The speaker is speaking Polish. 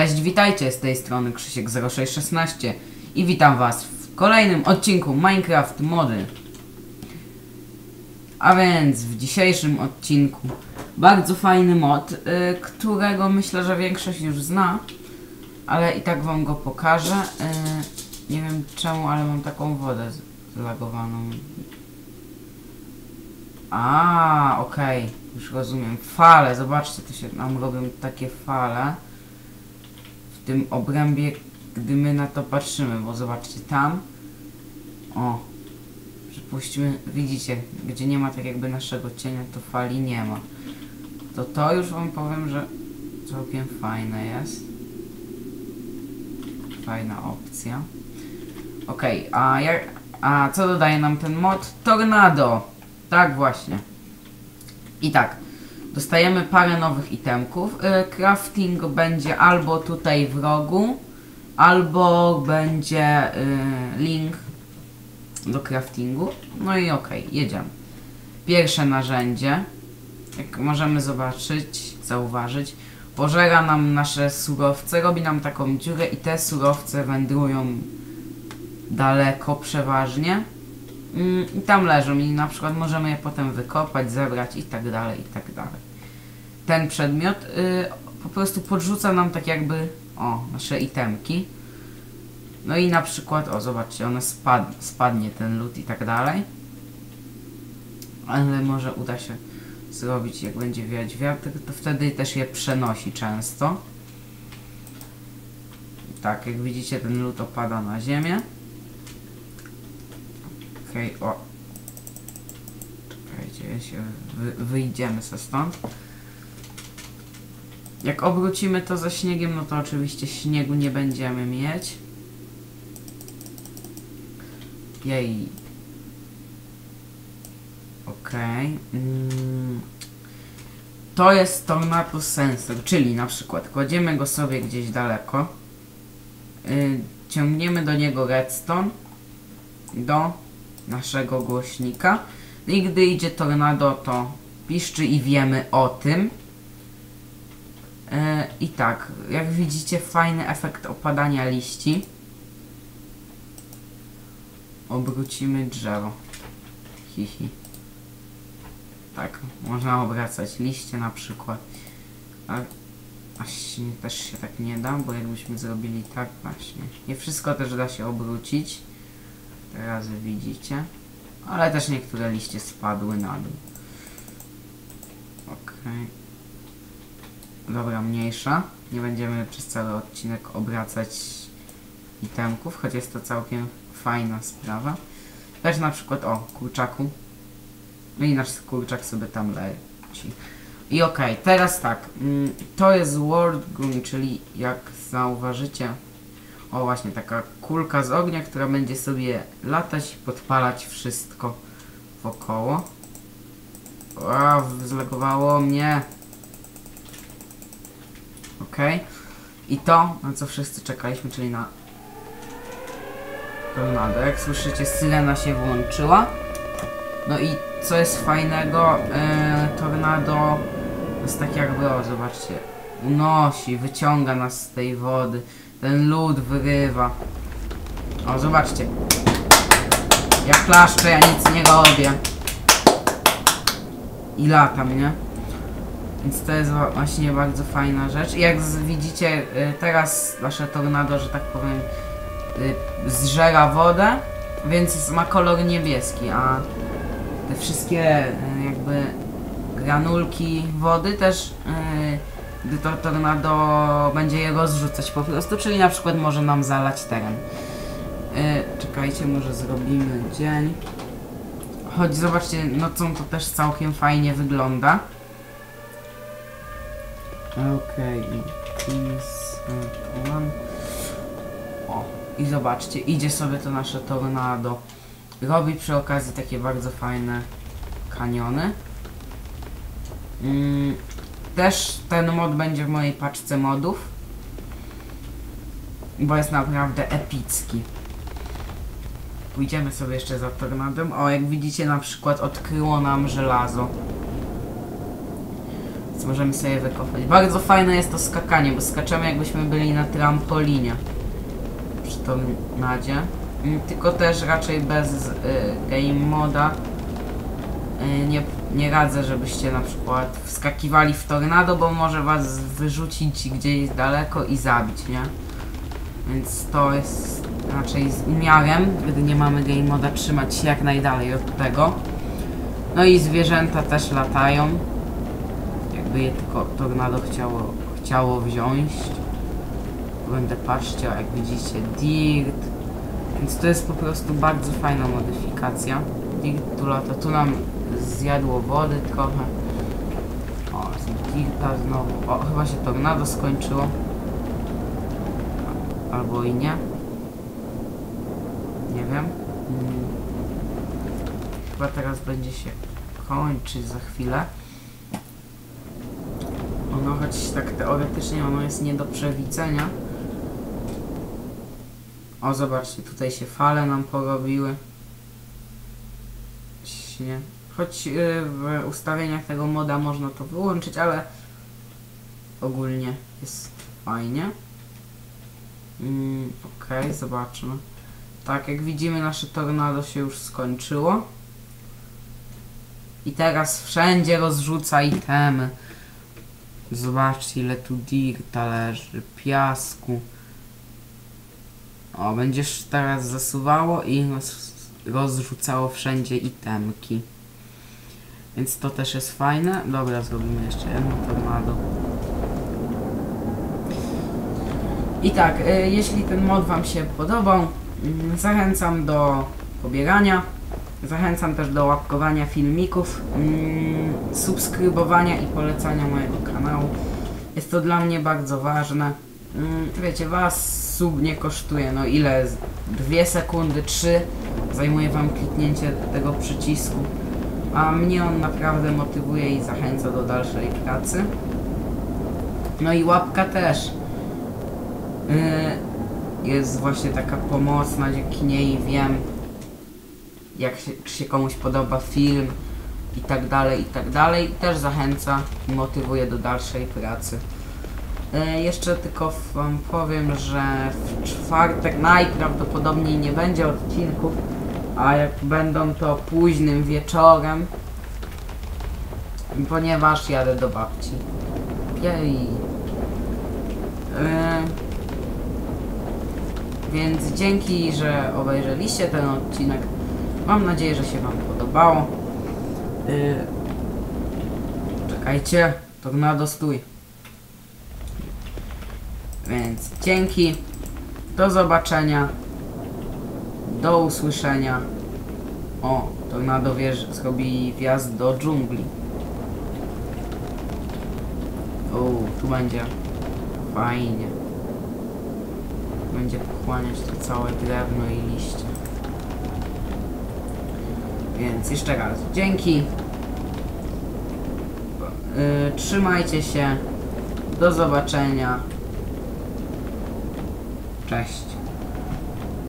Cześć, witajcie z tej strony Krzysiek0616 i witam was w kolejnym odcinku Minecraft Mody. A więc w dzisiejszym odcinku bardzo fajny mod, y, którego myślę, że większość już zna, ale i tak wam go pokażę. Y, nie wiem czemu, ale mam taką wodę zlagowaną. A, okej, już rozumiem. Fale, zobaczcie, to się nam robią takie fale tym obrębie, gdy my na to patrzymy, bo zobaczcie tam. O, przypuśćmy, widzicie, gdzie nie ma tak jakby naszego cienia, to fali nie ma. To to już wam powiem, że całkiem fajne jest. Fajna opcja. Okej, a a co dodaje nam ten mod? Tornado! Tak właśnie. I tak, dostajemy parę nowych itemków. Y, crafting będzie albo tutaj w rogu, albo będzie y, link do craftingu. No i okej, jedziemy. Pierwsze narzędzie, jak możemy zobaczyć, zauważyć, pożera nam nasze surowce, robi nam taką dziurę i te surowce wędrują daleko przeważnie. Mm, I tam leżą i na przykład możemy je potem wykopać, zebrać i tak dalej, i tak dalej. Ten przedmiot y, po prostu podrzuca nam tak jakby, o, nasze itemki. No i na przykład, o zobaczcie, one spad, spadnie ten lód i tak dalej. Ale może uda się zrobić, jak będzie wiać wiatr, to wtedy też je przenosi często. Tak, jak widzicie ten lód opada na ziemię. Okej, o. Czekajcie, się wy, wyjdziemy ze stąd. Jak obrócimy to ze śniegiem, no to oczywiście śniegu nie będziemy mieć. Jej. Okej. Mm. To jest Tornado Sensor, czyli na przykład kładziemy go sobie gdzieś daleko. Y, ciągniemy do niego redstone do naszego głośnika. No I gdy idzie tornado, to piszczy i wiemy o tym. E, I tak, jak widzicie, fajny efekt opadania liści. Obrócimy drzewo. Hihi. Tak, można obracać liście na przykład. A, się- też się tak nie da, bo jakbyśmy zrobili tak właśnie. Nie wszystko też da się obrócić. Teraz widzicie. Ale też niektóre liście spadły na dół. Okej. Dobra, mniejsza. Nie będziemy przez cały odcinek obracać itemków, choć jest to całkiem fajna sprawa. Też na przykład, o, kurczaku. No i nasz kurczak sobie tam leci. I okej, teraz tak. mm, To jest World Gun, czyli jak zauważycie, o właśnie, taka kulka z ognia, która będzie sobie latać i podpalać wszystko wokoło. Wow, zlegowało mnie. Okej. I to, na co wszyscy czekaliśmy, czyli na tornado. Jak słyszycie, syrena się włączyła. No i co jest fajnego, e, tornado jest tak jakby, o zobaczcie, unosi, wyciąga nas z tej wody. Ten lód wyrywa. O, zobaczcie. Ja klaszczę, ja nic nie robię. I latam, nie? Więc to jest właśnie bardzo fajna rzecz. I jak widzicie, y, teraz nasze tornado, że tak powiem, y, zżera wodę, więc ma kolor niebieski, a te wszystkie y, jakby granulki wody też gdy to tornado będzie je rozrzucać po prostu, czyli na przykład może nam zalać teren. Y, czekajcie, może zrobimy dzień. Choć zobaczcie, nocą to też całkiem fajnie wygląda. Okej, okay. O, i zobaczcie, idzie sobie to nasze tornado. Robi przy okazji takie bardzo fajne kaniony. Mm, też ten mod będzie w mojej paczce modów. Bo jest naprawdę epicki. Pójdziemy sobie jeszcze za tornadem. O, jak widzicie na przykład odkryło nam żelazo. Więc możemy sobie wykopać. Bardzo fajne jest to skakanie, bo skaczemy jakbyśmy byli na trampolinie. Przy tornadzie. Mm, Tylko też raczej bez y, game moda. Y, nie, nie radzę, żebyście na przykład wskakiwali w tornado, bo może was wyrzucić gdzieś daleko i zabić, nie? Więc to jest raczej z umiarem, gdy nie mamy game moda, trzymać się jak najdalej od tego. No i zwierzęta też latają. Jakby je tylko tornado chciało, chciało wziąć. Będę patrzcie, jak widzicie, dirt. Więc to jest po prostu bardzo fajna modyfikacja. Tu lata, tu nam zjadło wody trochę. O, dirta znowu. O, chyba się tornado skończyło. Albo i nie. Nie wiem. Mm. Chyba teraz będzie się kończyć za chwilę. Ono, choć tak teoretycznie ono jest nie do przewidzenia. O, zobaczcie, tutaj się fale nam porobiły. Śnie. Choć yy, w ustawieniach tego moda można to wyłączyć, ale ogólnie jest fajnie. Mm, Okej, zobaczmy. Tak, jak widzimy, nasze tornado się już skończyło. I teraz wszędzie rozrzuca itemy. Zobaczcie, ile tu dirta leży, piasku. O, będziesz teraz zasuwało i rozrzucało wszędzie itemki. Więc to też jest fajne. Dobra, zrobimy jeszcze jedno tornado. I tak, y, jeśli ten mod Wam się podobał, mm, zachęcam do pobierania. Zachęcam też do łapkowania filmików, mm, subskrybowania i polecania mojego kanału. Jest to dla mnie bardzo ważne. Mm, Wiecie, Was sub nie kosztuje, no ile? Dwie sekundy, trzy zajmuje Wam kliknięcie tego przycisku. A mnie on naprawdę motywuje i zachęca do dalszej pracy. No i łapka też. Yy, jest właśnie taka pomocna, dzięki niej wiem jak się, czy się komuś podoba film i tak dalej, i tak dalej. I też zachęca i motywuje do dalszej pracy. Yy, jeszcze tylko wam powiem, że w czwartek najprawdopodobniej nie będzie odcinków, a jak będą to późnym wieczorem, ponieważ jadę do babci. Jej. Yy, więc dzięki, że obejrzeliście ten odcinek. Mam nadzieję, że się Wam podobało. Yy, czekajcie, tornado stój. Więc dzięki. Do zobaczenia. Do usłyszenia. O, tornado wież zrobi wjazd do dżungli. O, tu będzie fajnie będzie pochłaniać to całe drewno i liście. Więc jeszcze raz, dzięki. Yy, trzymajcie się. Do zobaczenia. Cześć.